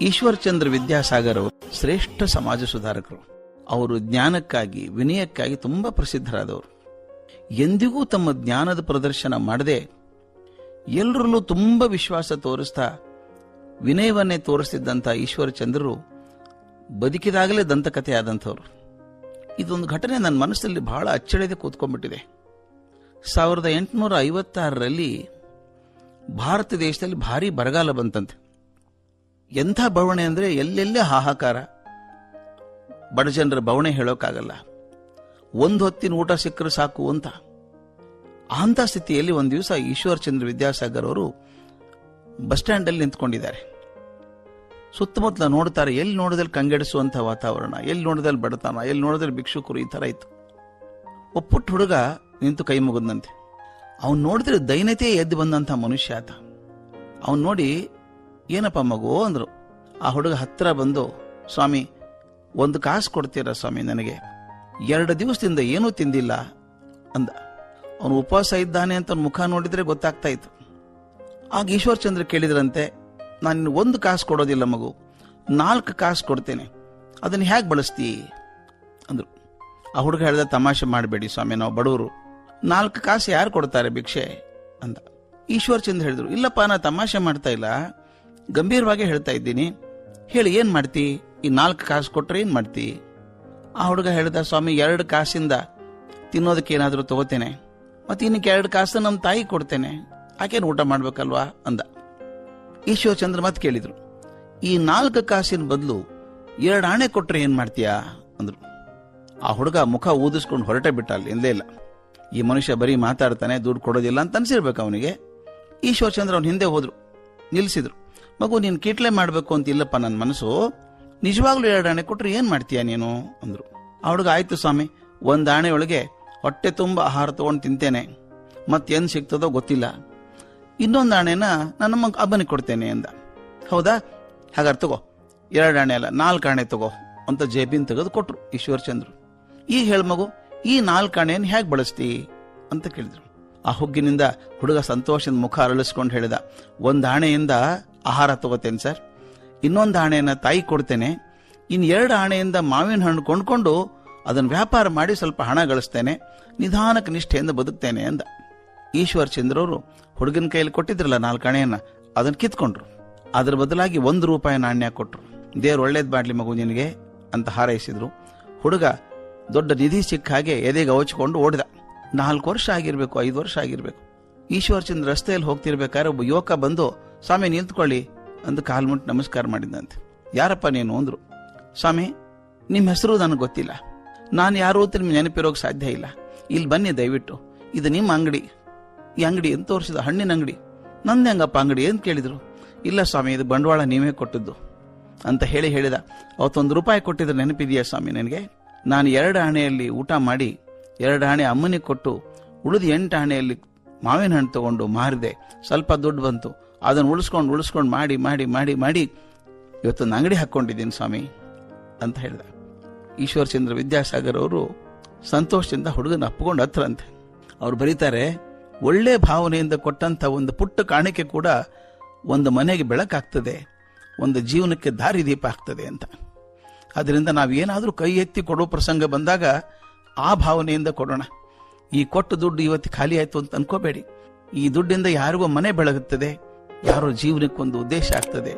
ಈಶ್ವರಚಂದ್ರ ವಿದ್ಯಾಸಾಗರ್ ಅವರು ಶ್ರೇಷ್ಠ ಸಮಾಜ ಸುಧಾರಕರು. ಅವರು ಜ್ಞಾನಕ್ಕಾಗಿ, ವಿನಯಕ್ಕಾಗಿ ತುಂಬ ಪ್ರಸಿದ್ಧರಾದವರು. ಎಂದಿಗೂ ತಮ್ಮ ಜ್ಞಾನದ ಪ್ರದರ್ಶನ ಮಾಡದೆ ಎಲ್ಲರಲ್ಲೂ ತುಂಬ ವಿಶ್ವಾಸ ತೋರಿಸ್ತಾ, ವಿನಯವನ್ನೇ ತೋರಿಸ್ತಿದ್ದಂಥ ಈಶ್ವರಚಂದ್ರರು ಬದುಕಿದಾಗಲೇ ದಂತಕಥೆ ಆದಂಥವ್ರು ಇದೊಂದು ಘಟನೆ ನನ್ನ ಮನಸ್ಸಲ್ಲಿ ಬಹಳ ಅಚ್ಚಳಿದೆ ಕೂತ್ಕೊಂಡ್ಬಿಟ್ಟಿದೆ. ಸಾವಿರದ ಎಂಟುನೂರ ಐವತ್ತಾರರಲ್ಲಿ ಭಾರತ ದೇಶದಲ್ಲಿ ಭಾರಿ ಬರಗಾಲ ಬಂತಂತೆ. ಎಂಥ ಬವಣೆ ಅಂದರೆ ಎಲ್ಲೆಲ್ಲೇ ಹಾಹಾಕಾರ? ಬಡ ಜನರ ಬವಣೆ ಹೇಳೋಕ್ಕಾಗಲ್ಲ. ಒಂದು ಹೊತ್ತಿನ ಊಟ ಸಿಕ್ಕರೆ ಸಾಕು ಅಂತ. ಅಂಥ ಸ್ಥಿತಿಯಲ್ಲಿ ಒಂದು ದಿವಸ ಈಶ್ವರಚಂದ್ರ ವಿದ್ಯಾಸಾಗರ್ ಅವರು ಬಸ್ ಸ್ಟ್ಯಾಂಡಲ್ಲಿ ನಿಂತ್ಕೊಂಡಿದ್ದಾರೆ. ಸುತ್ತಮುತ್ತಲ ನೋಡ್ತಾರೆ, ಎಲ್ಲಿ ನೋಡಿದಲ್ಲಿ ಕಂಗೆಡಿಸುವಂಥ ವಾತಾವರಣ, ಎಲ್ಲಿ ನೋಡಿದಲ್ಲಿ ಬಡತನ, ಎಲ್ಲಿ ನೋಡಿದಲ್ಲಿ ಭಿಕ್ಷುಕರು ಈ ಥರ ಇತ್ತು. ಒಪ್ಪುಟ್ಟು ಹುಡುಗ ನಿಂತು ಕೈ ಮುಗಿದಂತೆ ಅವನು ನೋಡಿದ್ರೆ ದೈನ್ಯತೆ ಎದ್ದು ಬಂದಂಥ ಮನುಷ್ಯ ಆತ. ಅವನು ನೋಡಿ ಏನಪ್ಪ ಮಗು ಅಂದರು. ಆ ಹುಡುಗ ಹತ್ತಿರ ಬಂದು, ಸ್ವಾಮಿ, ಒಂದು ಕಾಸು ಕೊಡ್ತೀರಾ ಸ್ವಾಮಿ ನನಗೆ? ಎರಡು ದಿವಸದಿಂದ ಏನೂ ತಿಂದಿಲ್ಲ ಅಂದ. ಅವನು ಉಪವಾಸ ಇದ್ದಾನೆ ಅಂತ ಮುಖ ನೋಡಿದರೆ ಗೊತ್ತಾಗ್ತಾ ಇತ್ತು. ಆಗ ಈಶ್ವರಚಂದ್ರ ಕೇಳಿದ್ರಂತೆ, ನಾನು ಒಂದು ಕಾಸು ಕೊಡೋದಿಲ್ಲ ಮಗು. ನಾಲ್ಕು ಕಾಸು ಕೊಡ್ತೇನೆ. ಅದನ್ನು ಹೇಗೆ ಬಳಸ್ತೀ? ಅಂದರು. ಆ ಹುಡುಗ ಹೇಳಿದ, ತಮಾಷೆ ಮಾಡಬೇಡಿ ಸ್ವಾಮಿ, ನಾವು ಬಡವರು. ನಾಲ್ಕು ಕಾಸು ಯಾರು ಕೊಡ್ತಾರೆ ಭಿಕ್ಷೆ? ಅಂದ. ಈಶ್ವರಚಂದ್ರ ಹೇಳಿದ್ರು, ಇಲ್ಲಪ್ಪ, ನಾ ತಮಾಷೆ ಮಾಡ್ತಾ ಇಲ್ಲ. ಗಂಭೀರವಾಗಿ ಹೇಳ್ತಾ ಇದ್ದೀನಿ. ಹೇಳಿ, ಏನು ಮಾಡ್ತಿ? ಈ ನಾಲ್ಕು ಕಾಸು ಕೊಟ್ರೆ ಏನು ಮಾಡ್ತಿ? ಆ ಹುಡುಗ ಹೇಳಿದ, ಸ್ವಾಮಿ, ಎರಡು ಕಾಸಿಂದ ತಿನ್ನೋದಕ್ಕೆ ಏನಾದರೂ ತಗೋತೇನೆ. ಮತ್ತೆ ಇನ್ನಕ್ಕೆ ಎರಡು ಕಾಸು ನಮ್ಮ ತಾಯಿ ಕೊಡ್ತೇನೆ. ಆಕೇನು ಊಟ ಮಾಡ್ಬೇಕಲ್ವಾ? ಅಂದ. ಈಶ್ವರಚಂದ್ರ ಮತ್ತೆ ಕೇಳಿದ್ರು. ಈ ನಾಲ್ಕು ಕಾಸಿನ ಬದಲು ಎರಡು ಆಣೆ ಕೊಟ್ಟರೆ ಏನು ಮಾಡ್ತೀಯಾ? ಅಂದ್ರು. ಆ ಹುಡುಗ ಮುಖ ಊದಿಸ್ಕೊಂಡು ಹೊರಟೆ ಬಿಟ್ಟ ಅಲ್ಲಿ ಇಲ್ಲೇ. ಇಲ್ಲ ಈ ಮನುಷ್ಯ ಬರೀ ಮಾತಾಡ್ತಾನೆ, ದುಡ್ಡು ಕೊಡೋದಿಲ್ಲ ಅಂತ ಅನ್ಸಿರ್ಬೇಕು ಅವನಿಗೆ. ಈಶ್ವರಚಂದ್ರ ಅವನ ಹಿಂದೆ ಹೋದ್ರು. ನಿಲ್ಸಿದ್ರು ಮಗು, ನೀನು ಕಿಟ್ಲೆ ಮಾಡಬೇಕು ಅಂತ ಇಲ್ಲಪ್ಪ ನನ್ನ ಮನಸ್ಸು. ನಿಜವಾಗ್ಲೂ ಎರಡು ಆಣೆ ಕೊಟ್ಟರೆ ಏನು ಮಾಡ್ತೀಯಾ ನೀನು? ಅಂದರು. ಆ ಆಯಿತು ಸ್ವಾಮಿ, ಒಂದು ಆಣೆ ಒಳಗೆ ಹೊಟ್ಟೆ ತುಂಬ ಆಹಾರ ತೊಗೊಂಡು ತಿಂತೇನೆ. ಮತ್ತೇನು ಸಿಗ್ತದೋ ಗೊತ್ತಿಲ್ಲ. ಇನ್ನೊಂದು ಆಣೆನ ನನ್ನ ಮಗ ಅಬ್ಬನಿಗೆ ಕೊಡ್ತೇನೆ ಅಂದ. ಹೌದಾ? ಹಾಗಾದ್ರೆ ತಗೋ, ಎರಡು ಆಣೆ ಅಲ್ಲ, ನಾಲ್ಕು ಆಣೆ ತಗೋ ಅಂತ ಜೇಬಿನ ತೆಗೆದು ಕೊಟ್ರು ಈಶ್ವರಚಂದ್ರು. ಈಗ ಹೇಳ ಮಗು, ಈ ನಾಲ್ಕು ಆಣೆಯನ್ನು ಹೇಗೆ ಬಳಸ್ತೀ? ಅಂತ ಕೇಳಿದ್ರು. ಆ ಹುಗ್ಗಿನಿಂದ ಹುಡುಗ ಸಂತೋಷದ ಮುಖ ಅರಳಿಸ್ಕೊಂಡು ಹೇಳಿದ, ಒಂದು ಆಣೆಯಿಂದ ಆಹಾರ ತಗೋತೇನೆ ಸರ್. ಇನ್ನೊಂದು ಆಣೆಯನ್ನು ತಾಯಿ ಕೊಡ್ತೇನೆ. ಇನ್ನು ಎರಡು ಆಣೆಯಿಂದ ಮಾವಿನ ಹಣ್ಣು ಕೊಂಡ್ಕೊಂಡು ಅದನ್ನು ವ್ಯಾಪಾರ ಮಾಡಿ ಸ್ವಲ್ಪ ಹಣ ಗಳಿಸ್ತೇನೆ. ನಿಧಾನಕ್ಕೆ ನಿಷ್ಠೆಯಿಂದ ಬದುಕ್ತೇನೆ ಅಂದ. ಈಶ್ವರ್ ಚಂದ್ರವರು ಹುಡುಗನ ಕೈಯಲ್ಲಿ ಕೊಟ್ಟಿದ್ರಲ್ಲ ನಾಲ್ಕು ಆಣೆಯನ್ನು, ಅದನ್ನು ಕಿತ್ಕೊಂಡ್ರು. ಅದ್ರ ಬದಲಾಗಿ ಒಂದು ರೂಪಾಯಿ ನಾಣ್ಯ ಕೊಟ್ಟರು ದೇವ್ರು ಒಳ್ಳೇದು ಮಾಡಲಿ ಮಗು ನಿನಗೆ ಅಂತ ಹಾರೈಸಿದ್ರು. ಹುಡುಗ ದೊಡ್ಡ ನಿಧಿ ಸಿಕ್ಕ ಹಾಗೆ ಎದೆಗೆ ಅವಚ್ಕೊಂಡು ಓಡಿದ. ನಾಲ್ಕು ವರ್ಷ ಆಗಿರಬೇಕು, ಐದು ವರ್ಷ ಆಗಿರಬೇಕು. ಈಶ್ವರಚಂದ್ರ ರಸ್ತೆಯಲ್ಲಿ ಹೋಗ್ತಿರ್ಬೇಕಾದ್ರೆ ಒಬ್ಬ ಯುವಕ ಬಂದು, ಸ್ವಾಮಿ, ನಿಂತ್ಕೊಳ್ಳಿ ಅಂತ ಕಾಲು ಮುಟ್ಟು ನಮಸ್ಕಾರ ಮಾಡಿದಂತೆ ಯಾರಪ್ಪ ನೀನು? ಅಂದ್ರು. ಸ್ವಾಮಿ ನಿಮ್ಮ ಹೆಸರು ನನಗೆ ಗೊತ್ತಿಲ್ಲ. ನಾನು ಯಾರು ಅಂತ ನಿಮ್ಗೆ ನೆನಪಿರೋಕೆ ಸಾಧ್ಯ ಇಲ್ಲ. ಇಲ್ಲಿ ಬನ್ನಿ ದಯವಿಟ್ಟು. ಇದು ನಿಮ್ಮ ಅಂಗಡಿ. ಈ ಅಂಗಡಿ ಅಂತ ತೋರಿಸಿದ? ಹಣ್ಣಿನ ಅಂಗಡಿ. ನಂದು ಹೆಂಗಪ್ಪ ಅಂಗಡಿ? ಅಂತ ಕೇಳಿದರು. ಇಲ್ಲ ಸ್ವಾಮಿ, ಇದು ಬಂಡವಾಳ ನೀವೇ ಕೊಟ್ಟಿದ್ದು. ಅಂತ ಹೇಳಿ ಹೇಳಿದ. ಅವತ್ತೊಂದು ರೂಪಾಯಿ ಕೊಟ್ಟಿದ್ರೆ ನೆನಪಿದೆಯಾ ಸ್ವಾಮಿ ನನಗೆ? ನಾನು ಎರಡು ಹಣೆಯಲ್ಲಿ ಊಟ ಮಾಡಿ ಎರಡು ಹಣೆ ಅಮ್ಮನಿಗೆ ಕೊಟ್ಟು ಉಳಿದು ಎಂಟು ಹಣೆಯಲ್ಲಿ ಮಾವಿನ ಹಣ್ಣು ತಗೊಂಡು ಮಾರಿದೆ. ಸ್ವಲ್ಪ ದುಡ್ಡು ಬಂತು. ಅದನ್ನು ಉಳಿಸ್ಕೊಂಡು ಉಳಿಸ್ಕೊಂಡು ಮಾಡಿ ಮಾಡಿ ಮಾಡಿ ಮಾಡಿ ಇವತ್ತೊಂದು ಅಂಗಡಿ ಹಾಕ್ಕೊಂಡಿದ್ದೀನಿ ಸ್ವಾಮಿ ಅಂತ ಹೇಳಿದ. ಈಶ್ವರಚಂದ್ರ ವಿದ್ಯಾಸಾಗರ್ ಅವರು ಸಂತೋಷದಿಂದ ಹುಡುಗನ ಅಪ್ಪಿಕೊಂಡು ಹತ್ರಂತೆ ಅವ್ರು ಬರೀತಾರೆ, ಒಳ್ಳೆ ಭಾವನೆಯಿಂದ ಕೊಟ್ಟಂಥ ಒಂದು ಪುಟ್ಟ ಕಾಣಿಕೆ ಕೂಡ ಒಂದು ಮನೆಗೆ ಬೆಳಕಾಗ್ತದೆ, ಒಂದು ಜೀವನಕ್ಕೆ ದಾರಿದೀಪ ಆಗ್ತದೆ ಅಂತ. ಅದರಿಂದ ನಾವು ಏನಾದರೂ ಕೈ ಎತ್ತಿ ಕೊಡೋ ಪ್ರಸಂಗ ಬಂದಾಗ ಆ ಭಾವನೆಯಿಂದ ಕೊಡೋಣ. ಈ ಕೊಟ್ಟ ದುಡ್ಡು ಇವತ್ತು ಖಾಲಿ ಆಯ್ತು ಅಂತ ಅನ್ಕೋಬೇಡಿ. ಈ ದುಡ್ಡಿಂದ ಯಾರಿಗೋ ಮನೆ ಬೆಳಗುತ್ತದೆ, ಯಾರೋ ಜೀವನಕ್ಕೊಂದು ಉದ್ದೇಶ ಆಗ್ತದೆ.